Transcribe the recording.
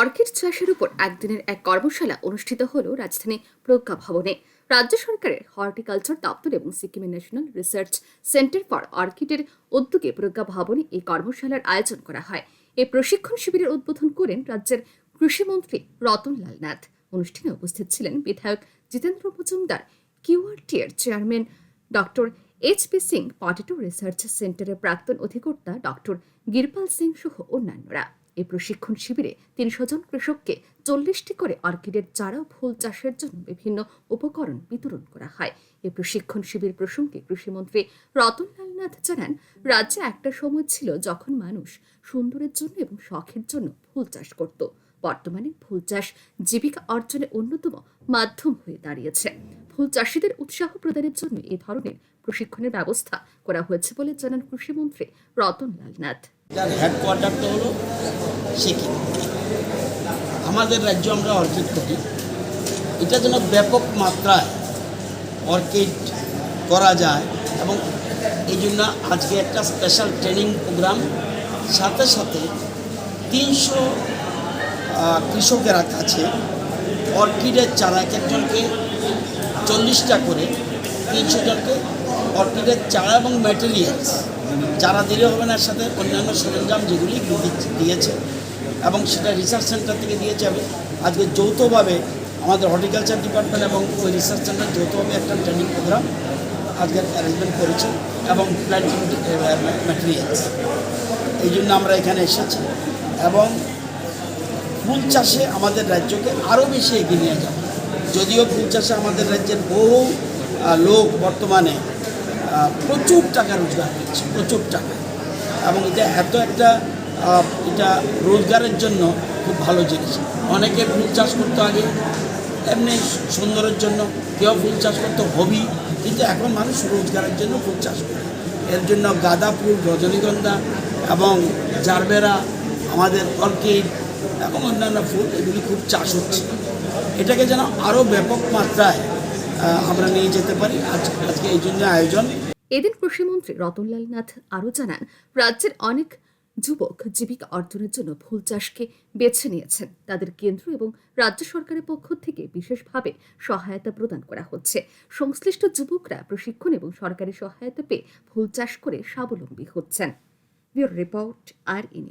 Orchid চাষের উপর একদিনের এক কর্মশালা অনুষ্ঠিত হল রাজধানী প্রজ্ঞা ভবনে। রাজ্য সরকারের হর্টিকালচার দপ্তর এবং সিকিমের ন্যাশনাল রিসার্চ সেন্টার ফর অর্কিডের উদ্যোগে প্রজ্ঞা ভবনে এই কর্মশালার আয়োজন করা হয়। এই প্রশিক্ষণ শিবিরের উদ্বোধন করেন রাজ্যের কৃষিমন্ত্রী রতনলাল নাথ। অনুষ্ঠানে উপস্থিত ছিলেন বিধায়ক জিতেন্দ্র মজুমদার কিউআরটি এর chairman doctor H P Singh, potato research সেন্টারের প্রাক্তন অধিকর্তা ডক্টর গিরপাল সিং সহ অন্যান্যরা। এই প্রশিক্ষণ শিবিরে তিনশো জন কৃষককে চল্লিশটি করে অর্কিডের চারা ও ফুল চাষের জন্য বিভিন্ন উপকরণ বিতরণ করা হয়। এই প্রশিক্ষণ শিবির প্রসঙ্গে কৃষিমন্ত্রী রতনলাল নাথ জানান, রাজ্যে একটা সময় ছিল যখন মানুষ সুন্দরের জন্য এবং শখের জন্য ফুল চাষ করত। বর্তমানে ফুল চাষ জীবিকা অর্জনের অন্যতম মাধ্যম হয়ে দাঁড়িয়েছে। ফুল চাষিদের উৎসাহ প্রদানের জন্য এই ধরনের প্রশিক্ষণের ব্যবস্থা করা হয়েছে বলে জানান কৃষিমন্ত্রী রতনলাল নাথ যার হেডকোয়ার্টারটা হলো সিকিম। আমাদের রাজ্য আমরা অর্কিড করি। এটা যেন ব্যাপক মাত্রায় অর্কিড করা যায় এবং এই জন্য আজকে একটা স্পেশাল ট্রেনিং প্রোগ্রাম সাথে সাথে তিনশো কৃষকেরা কাছে অর্কিডের চারা এক একজনকে চল্লিশটা করে, তিনশো জনকে অর্কিডের চারা এবং ম্যাটেরিয়ালস চারা দিলে হবে না সাথে অন্যান্য সরঞ্জাম যেগুলি দিয়েছে এবং সেটা রিসার্চ সেন্টার থেকে দিয়েছে এবং আজকে যৌথভাবে আমাদের হর্টিকালচার ডিপার্টমেন্ট এবং ওই রিসার্চ সেন্টার যৌথভাবে একটা ট্রেনিং প্রোগ্রাম আজকে অ্যারেঞ্জমেন্ট করেছে এবং প্ল্যান্টিং ম্যাটেরিয়ালস এই জন্য আমরা এখানে এসেছি এবং ফুল চাষে আমাদের রাজ্যকে আরও বেশি এগিয়ে নিয়ে যাবে। যদিও ফুল চাষে আমাদের রাজ্যের বহু লোক বর্তমানে প্রচুর টাকা রোজগার করছে প্রচুর টাকা। এবং এটা এত একটা এটা রোজগারের জন্য খুব ভালো জিনিস। অনেকে ফুল চাষ করতো আগে, এমনি সুন্দরের জন্য, কেউ ফুল চাষ করতো, হবি, কিন্তু এখন মানুষ রোজগারের জন্য ফুল চাষ করে। এর জন্য গাঁদা ফুল রজনীগন্ধা এবং জারবেরা, আমাদের অর্কিড এবং অন্যান্য ফুল এগুলি খুব চাষ হচ্ছে। এটাকে যেন আরও ব্যাপক মাত্রায় আমরা নিয়ে যেতে পারি। আজকে এই জন্য আয়োজন। এদিন কৃষিমন্ত্রী রতনলাল নাথ আরও জানান, রাজ্যের অনেক যুবক জীবিকা অর্জনের জন্য ফুল চাষকে বেছে নিয়েছেন। তাদের কেন্দ্র এবং রাজ্য সরকারের পক্ষ থেকে বিশেষভাবে সহায়তা প্রদান করা হচ্ছে। সংশ্লিষ্ট যুবকরা প্রশিক্ষণ এবং সরকারি সহায়তা পেয়ে ফুল চাষ করে স্বাবলম্বী হচ্ছেন। রিপোর্ট আর ই